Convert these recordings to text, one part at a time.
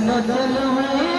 ನನ್ನ ಚೆಲುವೆ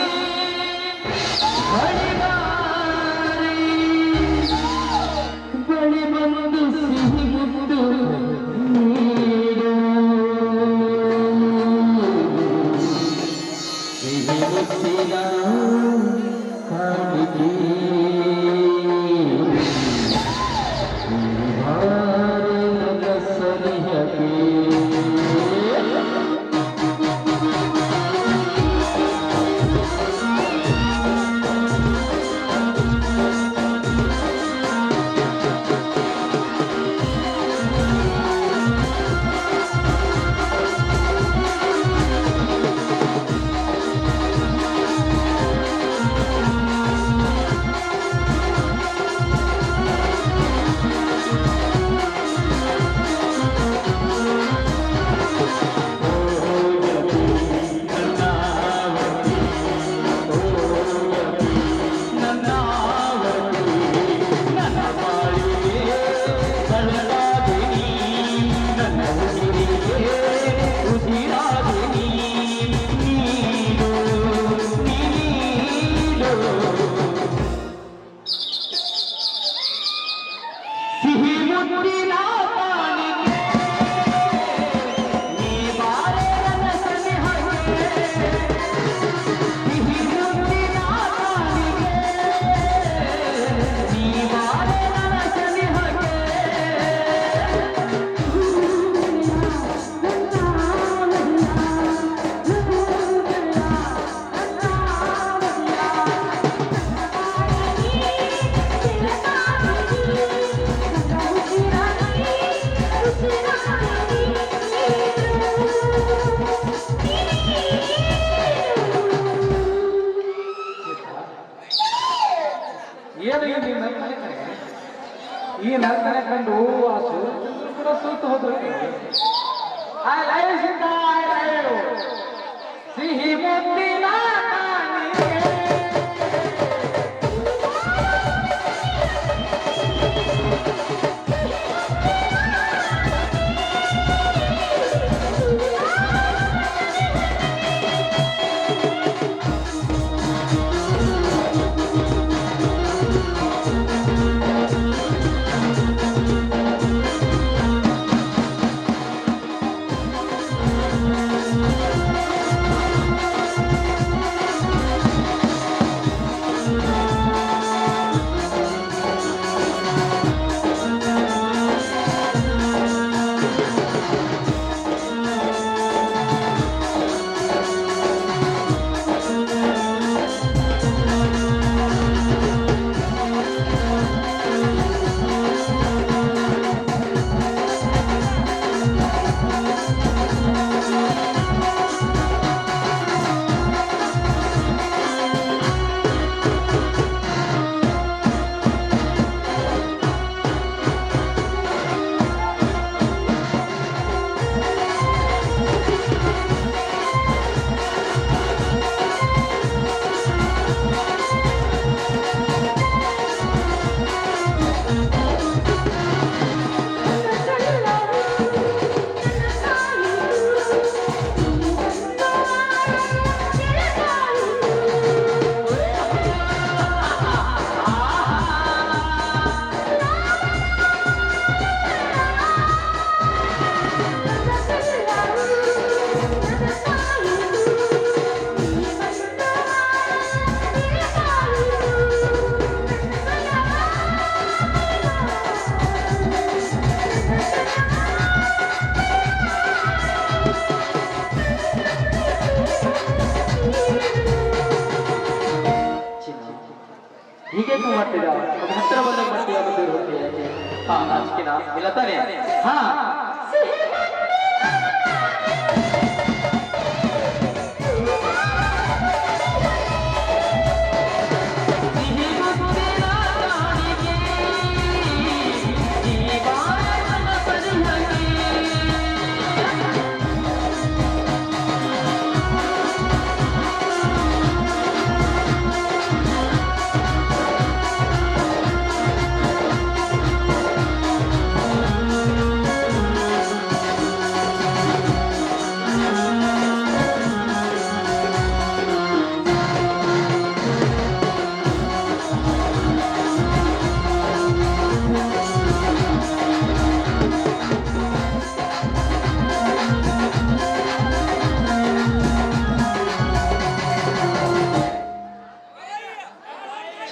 Thank you. ಯಾಕೆ? ಹಾ ನಾಚಿಕೆನಾ ಇಲ್ಲ ತಾನೇ ಹಾ ಸಿಹಿ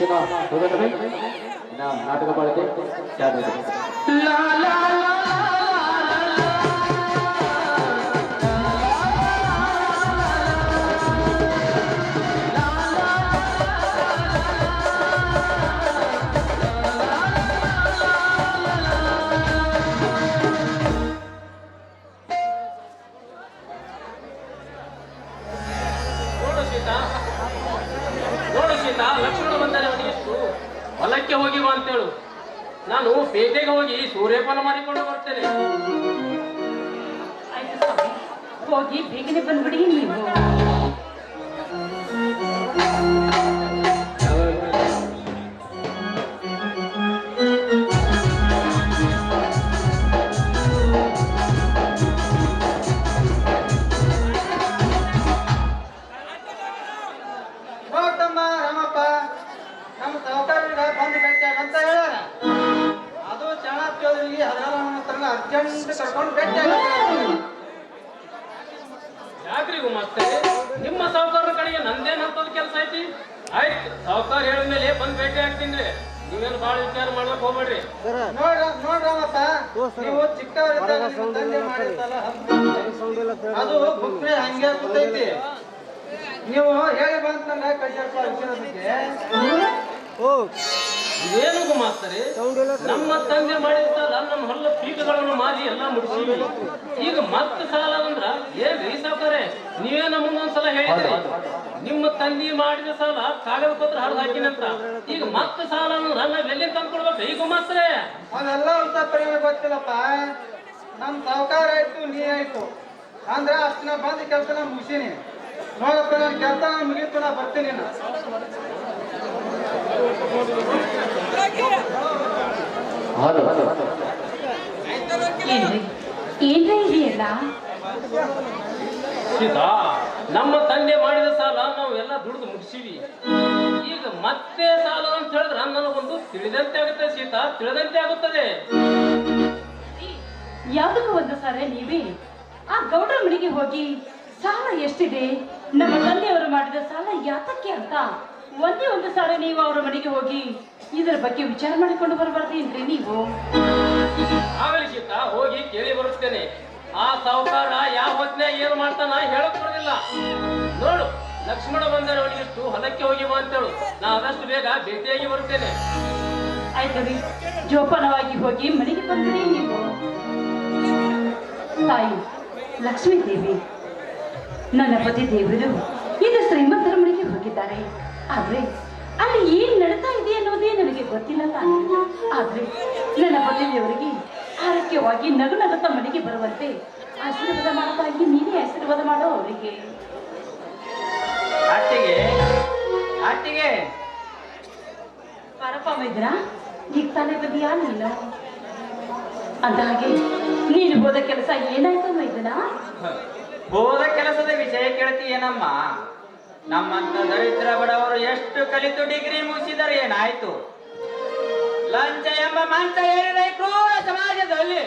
ಹೋಗೋಣ ಇನ್ನ ನಾಟಕ ಬಾಳತೆ ಚಾಲು ಇದೆ. ಲಾ ಲಾ ಲಾ ನೋಡು ಸೀತಾ ನೋಡು ಸೀತಾ ಲಕ್ಷ್ಮಣ ಬಂದರೆ ಅವನಿಗೆಷ್ಟು ಹೊಲಕ್ಕೆ ಹೋಗಿ ಬಾ ಅಂತೇಳು. ನಾನು ಪೇಟೆಗೆ ಹೋಗಿ ಸೂರ್ಯಪಾನ ಮಾಡಿಕೊಂಡು ಬರ್ತೇನೆ. ಹೋಗಿ ಬೇಗನೆ ಬಂದ್ಬಿಡಿ ನೀವು. ಮಾಡ್ಲಕ್ ಹೋಗ್ಬೇಡ್ರಿ ನೋಡ ನೋಡ್ ನೀವು ಚಿಕ್ಕವರಿದ್ದಾಗ ತಂದೆ ಅದು ಬುಕ್ರೆ ಹಂಗೆ ಕೂತೈತಿ ನೀವು ಹೇಳಿ ಬಂತಲ್ಲ ಕಡ್ಡಪ್ಪ ವಿಷಯದಕ್ಕೆ ಇದೇನು ಗುಮಾಸ್ತರೆ ನಮ್ಮ ತಂದೆ ಸಾಲ ನಮ್ಮ ಹೊಲ ಪೀಕಗಳನ್ನು ಮಾಡಿ ಎಲ್ಲ ಮುಡಿಸಿವಿ ಈಗ ಮತ್ತೆ ಸಾಲ ಅಂದ್ರ ಏನ್ರಿ ಸಾವುಕಾರೆ, ನೀವೇ ನಮಗೊಂದ್ಸಲ ಹೇಳಿದ್ರಿ. ನಿಮ್ಮ ತಂದೆ ಮಾಡಿದ ಸಾಲ ಕಾಗದ ಪತ್ರ ಹರಿದು ಹಾಕಿನಂತ ಈಗ ಮತ್ತೆ ಸಾಲ ಅಂದ್ರ ನಾವ್ ಎಲ್ಲಿ ತಂದ್ಕೊಡ್ಬೇಕು ಈ ಗುಮಾಸ್ತರೆ ಅದೆಲ್ಲ ಅಂತ ಪರಿಮಳ ಗೊತ್ತಿಲ್ಲಪ್ಪ. ನಮ್ ಸಾವುಕಾರ ಆಯ್ತು, ನೀ ಆಯ್ತು. ಅಂದ್ರೆ ಅಷ್ಟು ಬಂದ ಕೆಲಸ ನಾ ಮುಗಿಸೀನಿ. ನೋಡಪ್ಪ, ನಾನು ಕೆಲಸ ಮುಗಿತು ನಾ ಬರ್ತೀನಿ ಇದೆಯಲ್ಲ ಸೀತಾ ನಮ್ಮ ತಂದೆ ಮಾಡಿದ ಸಾಲ ನಾವು ಎಲ್ಲ ದುಡಿದು ಮುಗಿಸಿವಿ. ಈಗ ಮತ್ತೆ ಸಾಲ ಅಂತ ಹೇಳಿದ್ರೆ ನನಗೊಂದು ತಿಳಿದಂತೆ ಆಗುತ್ತೆ ಸೀತಾ ತಿಳಿದಂತೆ ಆಗುತ್ತದೆ. ಯಾವ್ದಕ್ಕೂ ಒಂದು ಸಾರೆ ನೀವೇ ಆ ಗೌಡ್ರ ಮನೆಗೆ ಹೋಗಿ ಸಾಲ ಎಷ್ಟಿದೆ? ನಮ್ಮ ತಂದೆಯವರು ಮಾಡಿದ ಸಾಲ ಯಾತಕ್ಕೆ ಅಂತ ಒಂದೇ ಒಂದು ಸಾರಿ ನೀವು ಅವರ ಮನೆಗೆ ಹೋಗಿ ಇದರ ಬಗ್ಗೆ ವಿಚಾರ ಮಾಡಿಕೊಂಡು ಬರಬಾರ್ದೇನ್ರಿ ನೀವು? ಆಗಲಿ ಸೀತಾ ಹೋಗಿ ಕೇಳಿ ಬರುತ್ತೇನೆ. ಆ ಸಾಹುಕಾರ ಯಾವ ಹೊತ್ತಿನಾಗ ಏನು ಮಾಡ್ತಾನ ಹೇಳಕ್ ಬರೋದಿಲ್ಲ. ನೋಡು ಲಕ್ಷ್ಮಣ ಬಂದರೆ ಅವನಿಗೆಷ್ಟು ಹೊಲಕ್ಕೆ ಹೋಗಿ ಬಾ ಅಂತೇಳು. ನಾ ಆದಷ್ಟು ಬೇಗ ಭೇಟಿಯಾಗಿ ಬರುತ್ತೇನೆ. ಆಯ್ತು ರೀ ಜೋಪಾನವಾಗಿ ಹೋಗಿ ಮನೆಗೆ ಬಂದ್ರಿ. ನೀವು ತಾಯಿ ಲಕ್ಷ್ಮೀ ದೇವಿ ನನ್ನ ಪತಿ ದೇವರು ಇದು ಶ್ರೀಮಂತರ ಮನೆಗೆ ಹೋಗಿದ್ದಾರೆ. ಆದ್ರೆ ಅಲ್ಲಿ ಏನ್ ನಡೀತಾ ಇದೆ ಅನ್ನೋದೇ ನನಗೆ ಗೊತ್ತಿಲ್ಲಲ್ಲ ಆದರೆ ನನ್ನ ಮನೆಯವರಿಗೆ ಆರೋಗ್ಯವಾಗಿ ನಗು ನಗುತ್ತ ಮನೆಗೆ ಬರುವಂತೆ ಆಶೀರ್ವಾದ ಮಾಡೋದಾಗಿ ನೀನೇ ಆಶೀರ್ವಾದ ಮಾಡೋ ಅವರಿಗೆ. ಅತ್ತಿಗೆ ಅತ್ತಿಗೆ ಪರಪ ಮೈದ್ರ ಈಗ ತಾನೇ ಬಂದಿಯಾ ನೀನು? ಅಂದ ಹಾಗೆ ನೀನು ಹೋದ ಕೆಲಸ ಏನಾಯ್ತು ಮೈದನ ಹೋದ ಕೆಲಸದ ವಿಷಯ ಕೇಳ್ತಿ ಏನಮ್ಮ ನಮ್ಮಂತ ದರಿದ್ರ ಬಡವರು ಎಷ್ಟು ಕಲಿತು ಡಿಗ್ರಿ ಮುಗಿಸಿದರೆ ಏನಾಯ್ತು? ಲಂಚ ಎಂಬ ಮಂಚ ಏರಿದ ಕ್ರೂರ ಸಮಾಜದಲ್ಲಿ.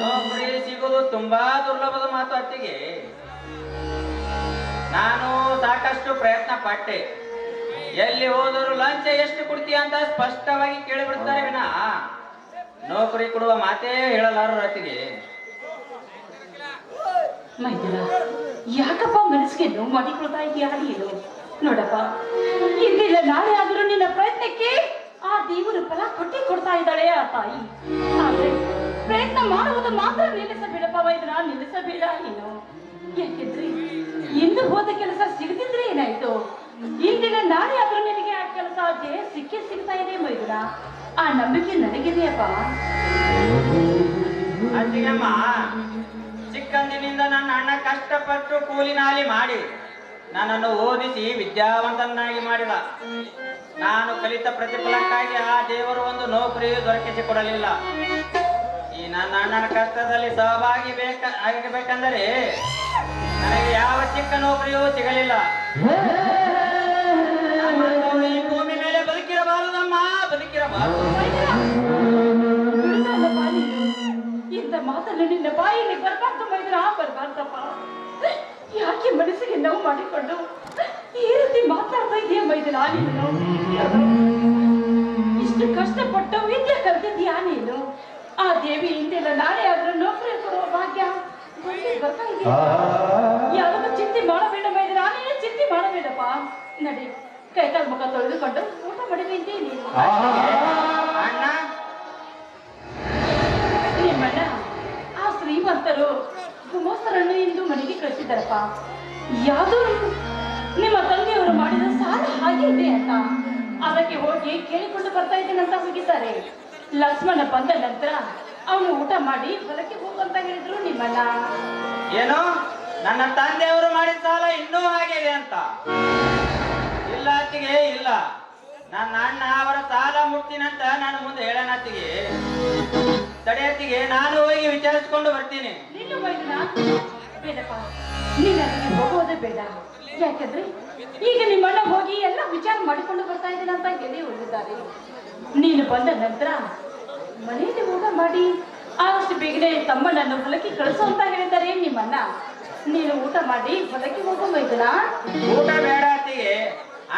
ನೌಕರಿ ಸಿಗುವುದು ತುಂಬಾ ದುರ್ಲಭದ ಮಾತು ಅತ್ತಿಗೆ. ನಾನು ಸಾಕಷ್ಟು ಪ್ರಯತ್ನ ಪಟ್ಟೆ. ಎಲ್ಲಿ ಹೋದರು ಲಂಚ ಎಷ್ಟು ಕೊಡ್ತೀಯ ಅಂತ ಸ್ಪಷ್ಟವಾಗಿ ಕೇಳಿಬಿಡ್ತಾರೆ ವಿನ. ನೌಕರಿ ಕೊಡುವ ಮಾತೇ ಹೇಳಲಾರರು ಅತ್ತಿಗೆ. ಮೈದನ, ಯಾಕಪ್ಪ ಮನಸ್ಸಿಗೆ ನೋವು ಮಾಡಿಕೊಳ್ತಾ ಇದೆಯಾ ನೀನು ನೋಡಪ್ಪ ಇಂದಿಲ್ಲ ನಾಳೆ ಆದರೂ ನಿನ್ನ ಪ್ರಯತ್ನಕ್ಕೆ ಆ ದೇವರು ಫಲ ಕೊಟ್ಟಿ ಕೊಡ್ತಾ ಇದ್ದಾಳೆ ಆ ತಾಯಿ. ಆದ್ರೆ ಪ್ರಯತ್ನ ಮಾಡುವುದು ಮಾತ್ರ ನಿಲ್ಲಿಸಬೇಡಪ್ಪ ವೈದ್ಯರ ನಿಲ್ಲಿಸಬೇಡ ನೀನು. ಯಾಕೆಂದ್ರೆ ಇಂದು ಹೋದ ಕೆಲಸ ಸಿಗದಿದ್ರೆ ಏನಾಯ್ತು? ಇಂದಿನ ನಾಳೆ ಆದ್ರೂ ನಿನಗೆ ಆ ಕೆಲಸ ಜಯ ಸಿಕ್ಕೇ ಸಿಗ್ತಾ ಇದೆ ಮೈದುನ. ಆ ನಂಬಿಕೆ ನನಗಿದೆಯಪ್ಪ. ಅತ್ತಿಗೆಮ್ಮ ಚಿಕ್ಕಂದಿನಿಂದ ನನ್ನ ಅಣ್ಣ ಕಷ್ಟಪಟ್ಟು ಕೂಲಿನಾಲಿ ಮಾಡಿ ನನ್ನನ್ನು ಓದಿಸಿ ವಿದ್ಯಾವಂತನಾಗಿ ಮಾಡಿದ. ನಾನು ಕಲಿತ ಪ್ರತಿಫಲಕ್ಕಾಗಿ ಆ ದೇವರು ಒಂದು ನೌಕರಿ ದೊರಕಿಸಿ ಕೊಡಲಿಲ್ಲ ಈ ನನ್ನ ಅಣ್ಣನ ಕಷ್ಟದಲ್ಲಿ ಸಹಭಾಗಿ ಬೇಕ ಆಗಬೇಕಂದರೆ ನನಗೆ ಯಾವ ಚಿಕ್ಕ ನೌಕರಿಯೂ ಸಿಗಲಿಲ್ಲ. ಈ ಭೂಮಿ ಮೇಲೆ ಬದುಕಿರಬಾರದಮ್ಮ, ಬದುಕಿರಬಾರದು. ಬರಬಾರ್ದು ಮೈದ್ರ ಬರಬಾರ್ದಪ್ಪ. ಯಾಕೆ ಮನಸ್ಸಿಗೆ ನೋವು ಮಾಡಿಕೊಂಡು ಈ ರೀತಿ ಮಾತನ್ನ ಇದೆಯಾ ಮೈದನ ನೀನು ಇಷ್ಟು ಕಷ್ಟಪಟ್ಟು ವಿದ್ಯೆ ಕಲ್ತಿದ್ಯಾ ನೀನು? ಆ ದೇವಿ ಹಿಂದೆಲ್ಲ ನಾಳೆ ಆದ್ರೂ ನೌಕರಿ ಕೊಡುವ ಭಾಗ್ಯ ಬರ್ತಾ ಇದೆಯಾ? ಯಾವುದಕ್ಕೂ ಚಿಂತೆ ಮಾಡಬೇಡ ಮೈದ್ರ ನೀನು ಚಿಂತೆ ಮಾಡಬೇಡಪ್ಪ. ನಡಿ ಕೈ ಕಾಲು ಮುಖ ತೊಳೆದುಕೊಂಡು ಊಟ ಮಾಡಿ ನಿಂತೀನಿ ಕಳಿಸಿದ್ದಾರಪ್ಪ ಯಾವುದೋ ನಿಮ್ಮ ತಂದೆಯವರು ಮಾಡಿದ ಸಾಲ ಹಾಗೆ ಇದೆ ಅಂತ ಅದಕ್ಕೆ ಹೋಗಿ ಕೇಳಿಕೊಂಡು ಬರ್ತಾ ಇದ್ದೀನಂತ ಅಂತ ಹೋಗಿದ್ದಾರೆ. ಲಕ್ಷ್ಮಣ ಬಂದ ನಂತರ ಅವನು ಊಟ ಮಾಡಿ ಹೊಲಕ್ಕೆ ಹೋಗಂತ ಹೇಳಿದ್ರು ನಿಮ್ಮಲ್ಲ ಏನು? ನನ್ನ ತಂದೆಯವರು ಮಾಡಿದ ಸಾಲ ಇನ್ನೂ ಹಾಗೆ ಇದೆ ಅಂತ. ಇಲ್ಲ ಅತ್ತಿಗೆ ಇಲ್ಲ. ನನ್ನ ಅಣ್ಣ ಅವರ ಸಾಲ ಮುಟ್ತೀನಂತ ನಾನು ಮುಂದೆ ಹೇಳೋಣ ಅತ್ತಿಗೆ. ತಡೆಯತ್ತಿಗೆ ನಾನು ಹೋಗಿ ವಿಚಾರಿಸ್ಕೊಂಡು ಬರ್ತೀನಿ. ಬೇಡಪ್ಪ. ನೀನು ಅಲ್ಲಿಗೆ ಹೋಗೋದೇ ಬೇಡ. ಯಾಕಂದ್ರೆ ಈಗ ನಿಮ್ಮಣ್ಣ ಹೋಗಿ ಎಲ್ಲ ವಿಚಾರ ಮಾಡಿಕೊಂಡು ಬರ್ತಾ ಇದ್ದೀನಿ ಅಂತ ಹೇಳಿ ಹೋಗಿದ್ದಾರೆ ನೀನು ಬಂದ ನಂತರ ಮನೆಯಲ್ಲಿ ಊಟ ಮಾಡಿ ಆದಷ್ಟು ಬೇಗನೆ ತಮ್ಮನನ್ನು ಹೊಲಕ್ಕೆ ಕಳಿಸು ಅಂತ ಹೇಳಿದ್ದಾರೆ ನಿಮ್ಮಣ್ಣ. ನೀನು ಊಟ ಮಾಡಿ ಹೊಲಕ್ಕೆ ಹೋಗೋ ಮೈದನ ಊಟ ಬೇಡ ಅತ್ತಿಗೆ.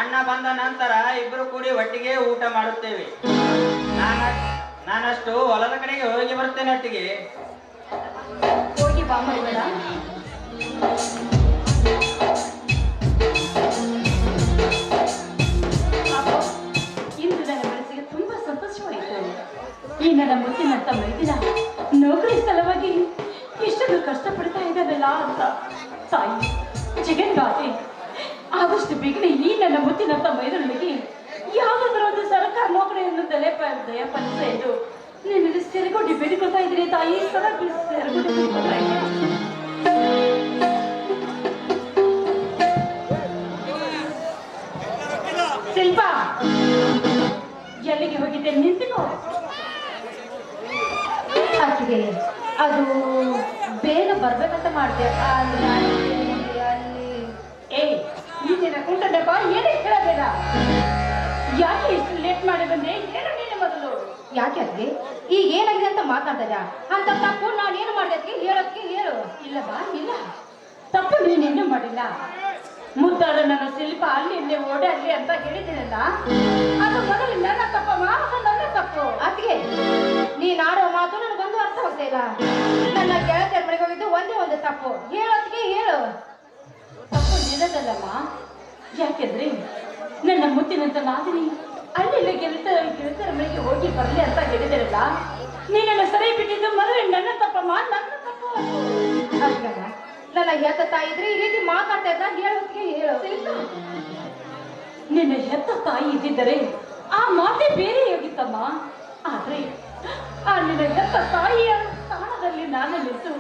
ಅಣ್ಣ ಬಂದ ನಂತರ ಇಬ್ರು ಕೂಡಿ ಒಟ್ಟಿಗೆ ಊಟ ಮಾಡುತ್ತೇವೆ. ನಾನ ನಾನಷ್ಟು ಹೊಲದ ಕಡೆಗೆ ಹೋಗಿ ಬರ್ತೇನೆ ಅತ್ತಿಗೆ. ಹೋಗಿ ಬಾ ಇಂದು ನನ್ನ ಮನಸ್ಸಿಗೆ ತುಂಬಾ ಸಂತೋಷವಾಯಿತು. ಈ ನನ್ನ ಮುತ್ತಿನಂತ ಮೈದಿನ ನೌಕರಿ ಸಲುವಾಗಿ ಇಷ್ಟೊಂದು ಕಷ್ಟಪಡ್ತಾ ಇದ್ದಾರಲ್ಲ ಅಂತ. ತಾಯಿ, ಜಗನ್ಮಾತೆ, ಆದಷ್ಟು ಬೇಗನೆ ಈ ನನ್ನ ಮುತ್ತಿನಂತ ಮೈದನಿಗೆ ಯಾವುದಾದ್ರೂ ಒಂದು ಸರ್ಕಾರ ನೌಕರಿಯನ್ನು ತಲೆ ದಯಪಾಲಿಸ ಎಂದು ನಿನ್ನಲ್ಲಿ ಸೆರೆಗೊಂಡು ಬೇಡಿಕೊಳ್ತಾ ಇದ್ದೀನಿ ತಾಯಿ. ಸದಾ ಸೆರೆಗೊಂಡು ಬೇಡಿಕೊಳ್ತಾ ಇದ್ದೀನಿ. ಎಲ್ಲಿಗೆ ಹೋಗಿದ್ದೆ, ನಿಂತುಕೋ. ಆಕೆಗೆ ಅದು ಬೇಗ ಬರ್ಬೇಕಂತ ಮಾಡಿದೆ. ಅಲ್ಲಿ ಏ ಈ ದಿನ ಕುಂಟದಪ್ಪ ಏನೇ ಹೇಳಬೇಡ. ಯಾಕೆ ಇಷ್ಟು ಲೇಟ್ ಮಾಡಿ ಬಂದೆ? ಏನು ನೀನು ಮೊದಲು? ಯಾಕೆ ಅದಕ್ಕೆ ಈಗ ಏನಾಗಿದೆ ಅಂತ ಮಾತಾಡ್ತಾ ಇದ್ಯಾ ಅಂತ ತಪ್ಪು ನಾನು ಏನು ಮಾಡಿದೆ ಅದಕ್ಕೆ ಹೇಳೋದಕ್ಕೆ ಹೇಳು. ಇಲ್ಲ ಬಾ, ಇಲ್ಲ. ತಪ್ಪು ನೀನೇನು ಮಾಡಿಲ್ಲ. ಮುದ್ದಾದ ನನ್ನ ಶಿಲ್ಪ ಅಲ್ಲಿ, ಇಲ್ಲಿ ಓಡಾಡ್ಲಿ ಅಂತ ಹೇಳಿದ್ದೀನಲ್ಲ? ಅದು ಇಲ್ಲ ನನ್ನ ಗೆಳತಿಯ ಮನೆಗೆ ಹೋಗಿದ್ದು ಒಂದೇ ಒಂದು ತಪ್ಪು. ಹೇಳೋದಕ್ಕೆ ಹೇಳು. ತಪ್ಪು ನಿನ್ನದಲ್ಲಮ್ಮ ಯಾಕೆಂದ್ರೆ ನನ್ನ ಮುತ್ತಿನಂತ ನಾದಿನಿ ಅಲ್ಲಿ ಗೆಳತರ ಗೆಳತ ಗೆಳತರ ಮನೆಗೆ ಹೋಗಿ ಬರಲಿ ಅಂತ ಹೇಳಿದಿರಲ್ಲ ನೀನನ್ನು ಸರಿ ಬಿಟ್ಟಿದ್ದು ಮದುವೆ ನನ್ನ ತಪ್ಪಮ್ಮ ನನ್ನ ತಪ್ಪು. ನನ್ನ ಹೆತ್ತ ತಾಯಿ ಇದ್ರೆ ಈ ರೀತಿ ಮಾತಾಡ್ತಾ ಇದ್ದ ಹೇಳೋದಕ್ಕೆ ಹೇಳೋದಿಲ್ಲ ನಿನ್ನ ಹೆತ್ತ ತಾಯಿ ಇದ್ದಿದ್ದರೆ ಆ ಮಾತೆ ಬೇರೆ ಹೋಗಿತ್ತಮ್ಮ ಆದ್ರೆ ಆ ನಿನ್ನ ಹೆತ್ತ ತಾಯಿಯ ಸ್ಥಾನದಲ್ಲಿ ನಾನು ನಿಂತು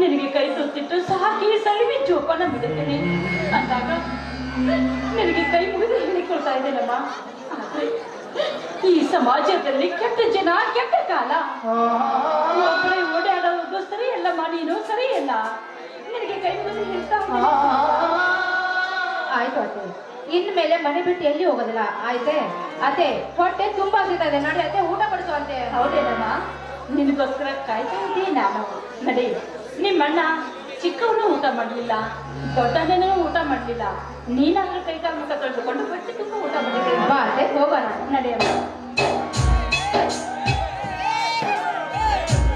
ನಿನಗೆ ಕೈ ತೊತ್ತಿಟ್ಟು ಸಾಕಿ ಸಳಿವಿ ಜೋಪಾನ ಬಿಡುತ್ತೇನೆ ಅಂದಾಗ ನಿನಗೆ ಕೈ ಮುಗಿದು ಹೇಳಿಕೊಳ್ತಾ ಇದ್ದೇನಮ್ಮ? ಈ ಸಮಾಜದಲ್ಲಿ ಕೆಟ್ಟ ಜನ ಕೆಟ್ಟ ಕಾಲ. ಒಬ್ಬರೇ ಓಡಾಡೋದು ಸರಿಯಲ್ಲಮ್ಮ ನೀನು? ಸರಿಯಲ್ಲ. ನಿನಗೆ ಕೈ ಮುಗಿದು ಹೇಳ್ತಾ. ಆಯ್ತು ಅತ್ತೆ ಇನ್ಮೇಲೆ ಮನೆ ಬಿಟ್ಟು ಎಲ್ಲಿ ಹೋಗೋದಿಲ್ಲ? ಆಯ್ತೆ? ಅದೇ ಹೊಟ್ಟೆ ತುಂಬಾ ಸಿಗ್ತಾ ಇದೆ. ನೋಡಿ ಅದೇ ಊಟ ಬಡಿಸು ಅಂತೆ ಹೌದೇನಮ್ಮ? ನಿನಗೋಸ್ಕರ ಕಾಯ್ತಾ ಇದ್ದೀನಿ ನಾನು? ನಡಿ ನಿಮ್ಮಣ್ಣ ಚಿಕ್ಕವನು ಊಟ ಮಾಡಲಿಲ್ಲ ದೊಡ್ಡನೇನೂ ಊಟ ಮಾಡಲಿಲ್ಲ. ನೀನಾದ್ರೂ ಕೈಕಾಲು ಮುಖ ತೊಳೆದುಕೊಂಡು ಬಟ್ಟೆ ತುಂಬ ಊಟ ಮಾಡಿದ್ದೀನಿ ಬಾ ಅದೇ ಹೋಗೋಣ ನಡೆಯಮ್ಮ